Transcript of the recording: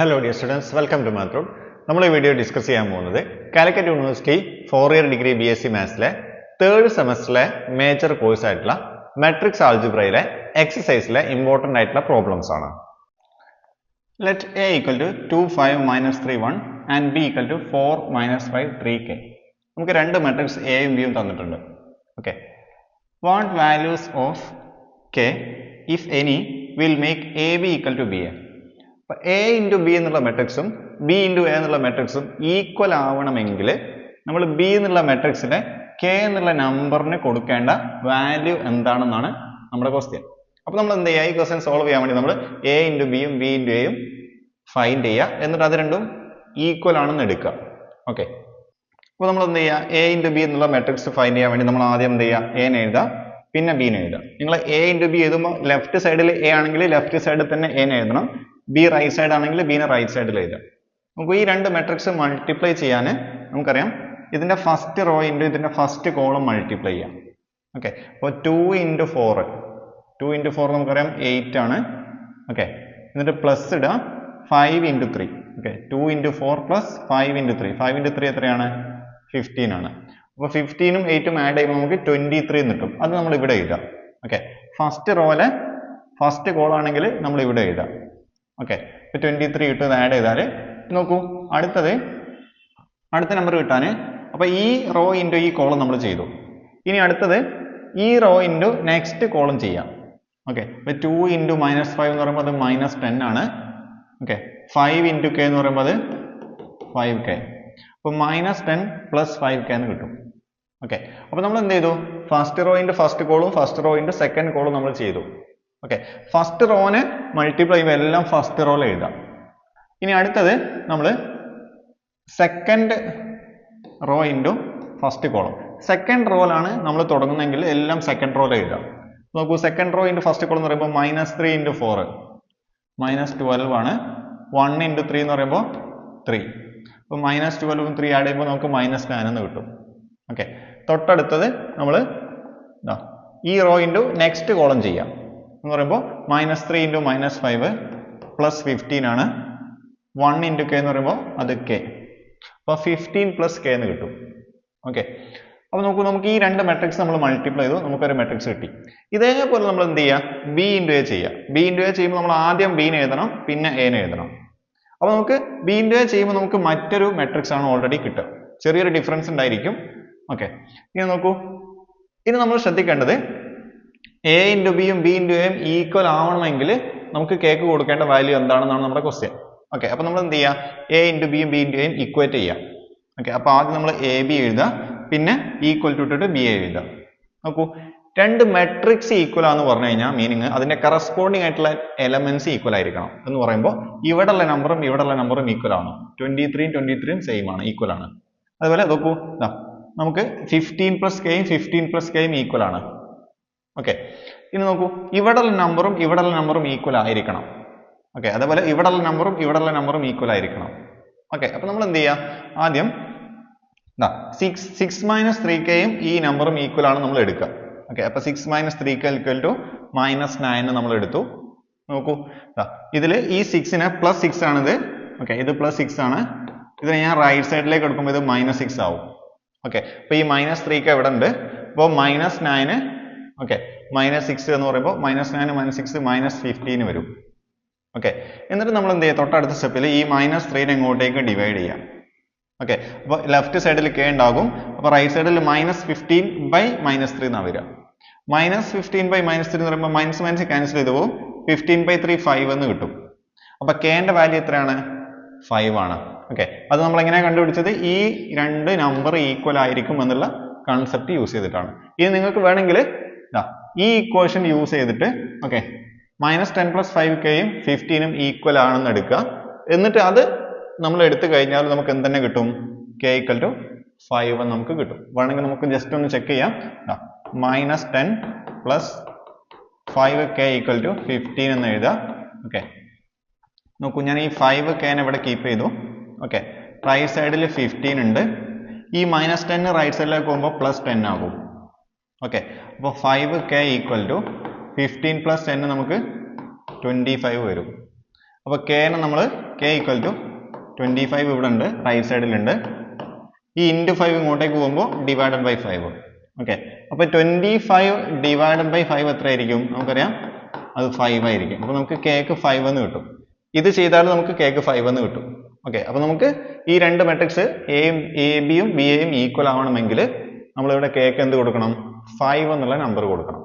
Hello dear students welcome to മാത്രം നമ്മൾ ഈ വീഡിയോ ഡിസ്കസ് ചെയ്യാൻ പോകുന്നത് Calicut university four year degree B S C മാത്സിലെ third സെമസ്റ്ററിലെ മേജർ കോഴ്സ് ആയിട്ടുള്ള മെട്രിക്സ് ആൾജിബ്രയിലെ എക്സസൈസിലെ ഇമ്പോർട്ടന്റ് ആയിട്ടുള്ള പ്രോബ്ലംസ് ആണ്. Let A equal to two five minus three one and B equal to four minus five three K നമുക്ക് രണ്ട് matrix എയും ബിയും തന്നിട്ടുണ്ട്. Okay what values of K if any will make A B equal to B A A into B എന്നുള്ള മെട്രിക്സും B into A എന്നുള്ള മെട്രിക്സും equal ആവണമെങ്കിൽ നമ്മൾ ബി എന്നുള്ള മെട്രിക്സിലെ കെ എന്നുള്ള നമ്പറിന് കൊടുക്കേണ്ട വാല്യൂ എന്താണെന്നാണ് നമ്മുടെ ക്വസ്റ്റ്യൻ അപ്പോൾ നമ്മൾ എന്ത് ചെയ്യുക? ഈ ക്വസ്റ്റ്യൻ സോൾവ് ചെയ്യാൻ വേണ്ടി നമ്മൾ എ ഇന്റു ബിയും ബി ഇന്റു എയും ഫൈൻഡ് ചെയ്യുക. എന്നിട്ട് അത് രണ്ടും ഈക്വൽ ആണെന്ന് എടുക്കുക. ഓക്കെ അപ്പോൾ നമ്മൾ എന്ത് ചെയ്യുക? എ ഇന്റു ബി എന്നുള്ള മെട്രിക്സ് ഫൈൻഡ് ചെയ്യാൻ വേണ്ടി നമ്മൾ ആദ്യം എന്ത് ചെയ്യുക? എനെ എഴുതുക. പിന്നെ ബിനെ എഴുതുക. നിങ്ങൾ എ ഇന്റു ബി എഴുതുമ്പോൾ ലെഫ്റ്റ് സൈഡിൽ എ ആണെങ്കിൽ ലെഫ്റ്റ് സൈഡിൽ തന്നെ എനെ എഴുതണം. ബി റൈറ്റ് സൈഡ് ആണെങ്കിൽ ബിനെ റൈറ്റ് സൈഡിൽ എഴുതാം. നമുക്ക് ഈ രണ്ട് മെട്രിക്സ് മൾട്ടിപ്ലൈ ചെയ്യാൻ നമുക്കറിയാം. ഇതിന്റെ ഫസ്റ്റ് റോ ഇന്റു ഇതിന്റെ ഫസ്റ്റ് കോളം മൾട്ടിപ്ലൈ ചെയ്യാം. ഓക്കെ അപ്പോൾ two into four two into four നമുക്കറിയാം എയ്റ്റ് ആണ്. ഓക്കെ എന്നിട്ട് പ്ലസ് ഇടുക five into three okay two into four plus five into three five into three എത്രയാണ്? ഫിഫ്റ്റീൻ ആണ്. അപ്പോൾ ഫിഫ്റ്റീനും എയ്റ്റും ആഡ് ചെയ്യുമ്പോൾ നമുക്ക് ട്വന്റി ത്രീ കിട്ടും. അത് നമ്മൾ ഇവിടെ എഴുതാം. ഓക്കെ ഫസ്റ്റ് റോയിലെ ഫസ്റ്റ് കോളാണെങ്കിൽ നമ്മൾ ഇവിടെ എഴുതാം. ഓക്കെ ഇപ്പോൾ ട്വന്റി ത്രീ ഇട്ട് ഇത് ആഡ് ചെയ്താൽ നോക്കൂ അടുത്തത് അടുത്ത നമ്പർ കിട്ടാൻ അപ്പോൾ ഈ റോ ഇന്റു ഈ കോളം നമ്മൾ ചെയ്തു. ഇനി അടുത്തത് ഈ റോ ഇന്റു നെക്സ്റ്റ് കോളം ചെയ്യാം. ഓക്കെ ഇപ്പോൾ ടു ഇന്റു മൈനസ് ഫൈവ് എന്ന് പറയുമ്പോൾ അത് മൈനസ് ടെൻ ആണ്. ഓക്കെ ഫൈവ് ഇന്റു കെ എന്ന് പറയുമ്പോൾ അത് ഫൈവ് കെ അപ്പോൾ minus ten plus five K എന്ന് കിട്ടും. ഓക്കെ അപ്പോൾ നമ്മൾ എന്ത് ചെയ്തു? ഫസ്റ്റ് റോ ഇന്റു ഫസ്റ്റ് കോളും ഫസ്റ്റ് റോ ഇന്റു സെക്കൻഡ് കോളും നമ്മൾ ചെയ്തു. ഓക്കെ ഫസ്റ്റ് റോന് മൾട്ടിപ്ലൈ ചെയ്യുമ്പോൾ എല്ലാം ഫസ്റ്റ് റോയിൽ എഴുതാം. ഇനി അടുത്തത് നമ്മൾ second row into first column second റോയിലാണ് നമ്മൾ തുടങ്ങുന്നതെങ്കിൽ എല്ലാം സെക്കൻഡ് റോയിൽ എഴുതാം. നോക്കൂ second row into first column എന്ന് പറയുമ്പോൾ minus three into four minus twelve ആണ്. വൺ ഇന്റു ത്രീ എന്ന് പറയുമ്പോൾ ത്രീ അപ്പോൾ മൈനസ് ട്വൽവും ത്രീ ആഡ് ചെയ്യുമ്പോൾ നമുക്ക് മൈനസ് നയൻ എന്ന് കിട്ടും. ഓക്കെ തൊട്ടടുത്തത് നമ്മൾ ഈ റോ ഇന്റു നെക്സ്റ്റ് കോളം ചെയ്യാം. എന്ന് പറയുമ്പോൾ minus three into minus five plus fifteen ആണ്. വൺ ഇന്റു കെ എന്ന് പറയുമ്പോൾ അത് കെ അപ്പോൾ ഫിഫ്റ്റീൻ പ്ലസ് കെ എന്ന് കിട്ടും. ഓക്കെ അപ്പോൾ നോക്കൂ നമുക്ക് ഈ രണ്ട് മെട്രിക്സ് നമ്മൾ മൾട്ടിപ്ലൈ ചെയ്തു. നമുക്കൊരു മെട്രിക്സ് കിട്ടി. ഇതേപോലെ നമ്മൾ എന്ത് ചെയ്യുക ബി ഇന്റു എ ചെയ്യുക ബി ഇന്റു എ ചെയ്യുമ്പോൾ നമ്മൾ ആദ്യം ബീനെ എഴുതണം പിന്നെ എനെ എഴുതണം. അപ്പോൾ നമുക്ക് ബി ഇന്റു എ ചെയ്യുമ്പോൾ നമുക്ക് മറ്റൊരു മെട്രിക്സ് ആണ് ഓൾറെഡി കിട്ടുക. ചെറിയൊരു ഡിഫറൻസ് ഉണ്ടായിരിക്കും. ഓക്കെ ഇനി നോക്കൂ. ഇനി നമ്മൾ ശ്രദ്ധിക്കേണ്ടത് എ ഇന്റു ബിയും ബി ഇന്റു എയും ഈക്വൽ ആവണമെങ്കിൽ നമുക്ക് കേക്ക് കൊടുക്കേണ്ട വാല്യൂ എന്താണെന്നാണ് നമ്മുടെ ക്വസ്റ്റ്യൻ ഓക്കെ അപ്പോൾ നമ്മൾ എന്ത് ചെയ്യുക എ ഇന്റു ബിയും ബി ഇന്റു എയും ഇക്വേറ്റ് ചെയ്യാം. ഓക്കെ അപ്പോൾ ആദ്യം നമ്മൾ എ ബി എഴുതുക. പിന്നെ ഈക്വൽ ടു ഇട്ടിട്ട് ബി എ എഴുതുക. നോക്കൂ രണ്ട് മെട്രിക്സ് ഈക്വൽ ആണെന്ന് പറഞ്ഞു കഴിഞ്ഞാൽ മീനിങ് അതിന്റെ കറസ്പോണ്ടിങ് ആയിട്ടുള്ള എലമെന്റ്സ് ഈക്വൽ ആയിരിക്കണം. എന്ന് പറയുമ്പോൾ ഇവിടെയുള്ള നമ്പറും ഇവിടെയുള്ള നമ്പറും ഈക്വൽ ആണ് ട്വന്റി ത്രീയും ട്വന്റി ത്രീയും സെയിം ആണ് ഈക്വൽ ആണ്. അതുപോലെ നോക്കൂ നമുക്ക് ഫിഫ്റ്റീൻ പ്ലസ് കെയും ഫിഫ്റ്റീൻ പ്ലസ് കെയും ഈക്വൽ ആണ്. ഓക്കെ ഇനി നോക്കൂ. ഇവിടെയുള്ള നമ്പറും ഇവിടെയുള്ള നമ്പറും ഈക്വൽ ആയിരിക്കണം. ഓക്കെ അതേപോലെ ഇവിടെയുള്ള നമ്പറും ഇവിടെയുള്ള നമ്പറും ഈക്വൽ ആയിരിക്കണം. ഓക്കെ അപ്പൊ നമ്മൾ എന്ത് ചെയ്യാം? ആദ്യം സിക്സ് സിക്സ് മൈനസ് ത്രീ കെയും ഈ നമ്പറും ഈക്വൽ ആണ് നമ്മൾ എടുക്കുക. ഓക്കെ അപ്പൊ six minus three K equal to minus nine നമ്മൾ എടുത്തു. നോക്കൂ. ഇതിൽ ഈ സിക്സിന് പ്ലസ് സിക്സ് ആണിത്. ഓക്കെ ഇത് പ്ലസ് സിക്സ് ആണ്. ഇതിനെ ഞാൻ റൈറ്റ് സൈഡിലേക്ക് എടുക്കുമ്പോൾ ഇത് മൈനസ് സിക്സ് ആവും. ഓക്കെ അപ്പോൾ ഈ മൈനസ് ത്രീ കെ ഇവിടെ ഉണ്ട്. അപ്പോൾ minus nine okay minus six എന്ന് പറയുമ്പോൾ minus nine minus six minus fifteen വരും. ഓക്കെ എന്നിട്ട് നമ്മൾ എന്ത് ചെയ്യുക തൊട്ടടുത്ത സ്റ്റെപ്പിൽ ഈ മൈനസ് ത്രീനെ ഇങ്ങോട്ടേക്ക് ഡിവൈഡ് ചെയ്യാം. ഓക്കെ അപ്പോൾ ലെഫ്റ്റ് സൈഡിൽ കെ ഉണ്ടാകും. അപ്പോൾ റൈറ്റ് സൈഡിൽ minus fifteen by minus three എന്നാണ് വരിക. Minus fifteen by minus three എന്ന് പറയുമ്പോൾ മൈനസ് മൈനസ് ക്യാൻസൽ ചെയ്ത് പോകും ഫിഫ്റ്റീൻ ബൈ ത്രീ ഫൈവ് എന്ന് കിട്ടും. അപ്പോൾ ന്റെ വാല്യൂ എത്രയാണ്? ഫൈവ് ആണ്. ഓക്കെ അത് നമ്മൾ എങ്ങനെയാണ് കണ്ടുപിടിച്ചത്? ഈ രണ്ട് നമ്പർ ഈക്വൽ ആയിരിക്കും എന്നുള്ള കൺസെപ്റ്റ് യൂസ് ചെയ്തിട്ടാണ്. ഇനി നിങ്ങൾക്ക് വേണമെങ്കിൽ ഈ ഇക്വേഷൻ യൂസ് ചെയ്തിട്ട് okay minus ten plus five കെയും ഫിഫ്റ്റീനും ഈക്വൽ ആണെന്ന് എടുക്കുക. എന്നിട്ട് അത് നമ്മൾ എടുത്തു കഴിഞ്ഞാൽ നമുക്ക് എന്ത് തന്നെ കിട്ടും? കെ ഈക്വൽ ടു ഫൈവ് എന്ന് നമുക്ക് കിട്ടും. വേണമെങ്കിൽ നമുക്ക് ജസ്റ്റ് ഒന്ന് ചെക്ക് ചെയ്യാം. Minus ten plus five K equal to fifteen എന്ന് എഴുതുക. ഓക്കെ നോക്കൂ ഞാൻ ഈ ഫൈവ് കെനെ ഇവിടെ കീപ്പ് ചെയ്തു. ഓക്കെ റൈറ്റ് സൈഡിൽ ഫിഫ്റ്റീൻ ഉണ്ട്. ഈ മൈനസ് ടെൻ റൈറ്റ് സൈഡിലേക്ക് പോകുമ്പോൾ പ്ലസ് ടെൻ ആകും. ഓക്കെ അപ്പോൾ five K equal to fifteen plus ten നമുക്ക് ട്വന്റി ഫൈവ് വരും. അപ്പോൾ കെനെ നമ്മൾ K equal to twenty five ഇവിടെ ഉണ്ട് റൈറ്റ് സൈഡിലുണ്ട് ഈ ഇന്റു ഫൈവ് ഇങ്ങോട്ടേക്ക് പോകുമ്പോൾ ഡിവൈഡഡ് ബൈ ഫൈവ് ഓക്കെ അപ്പോൾ twenty five divided by five എത്ര ആയിരിക്കും നമുക്കറിയാം. അത് ഫൈവ് ആയിരിക്കും. അപ്പോൾ നമുക്ക് കേക്ക് ഫൈവ് എന്ന് കിട്ടും. ഇത് ചെയ്താൽ നമുക്ക് കേക്ക് ഫൈവ് എന്ന് കിട്ടും. ഓക്കെ അപ്പോൾ നമുക്ക് ഈ രണ്ട് മെട്രിക്സ് എയും എ ബിയും ബി എയും ഈക്വൽ ആവണമെങ്കിൽ നമ്മളിവിടെ കേക്ക് എന്ത് കൊടുക്കണം? ഫൈവ് എന്നുള്ള നമ്പർ കൊടുക്കണം.